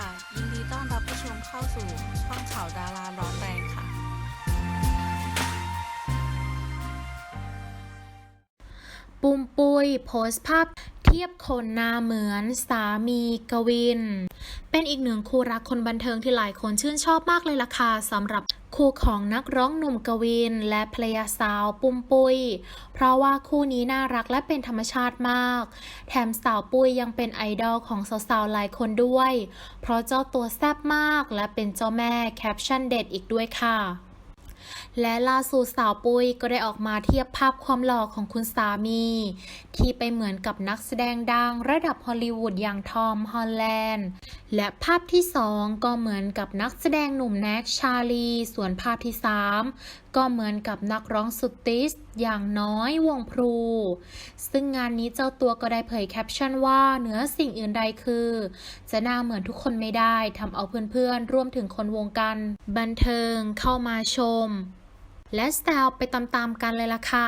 ค่ะ ยินดีต้อนรับผู้ชมเข้าสู่ช่องข่าวดาราร้อนแรงค่ะ ปุมปุยโพสต์ภาพ เทียบคนหน้าเหมือนสามีกวิน เป็นอีกหนึ่งคู่รักคนบันเทิงที่หลายคนชื่นชอบมากเลยล่ะค่ะสำหรับคู่ของนักร้องหนุ่มกวิน และภรรยาสาวปุมปุย เพราะว่าคู่นี้น่ารักและเป็นธรรมชาติมาก แถมสาวปุยยังเป็นไอดอลของสาวๆหลายคนด้วย เพราะเจ้าตัวแซ่บมากและเป็นเจ้าแม่แคปชั่นเด็ดอีกด้วยค่ะ และล่าสุดสาวปุ้ยก็ได้ออกมาเทียบภาพความหล่อของคุณสามี ที่ไปเหมือนกับนักแสดงดังระดับฮอลลีวูดอย่างทอมฮอลแลนด์ และภาพที่สองก็เหมือนกับนักแสดงหนุ่มแน็กชาลี ส่วนภาพที่สามก็เหมือนกับนักร้องสุดติสอย่างน้อยวงพลูซึ่งงานนี้เจ้าตัวก็ได้เผยแคปชั่นว่าเหนือสิ่งอื่นใดคือ จะหน้าเหมือนทุกคนไม่ได้ทำเอาเพื่อนๆรวมถึงคนวงการบันเทิงเข้ามาชมและสไตล์ไปตามๆกันเลยล่ะค่ะ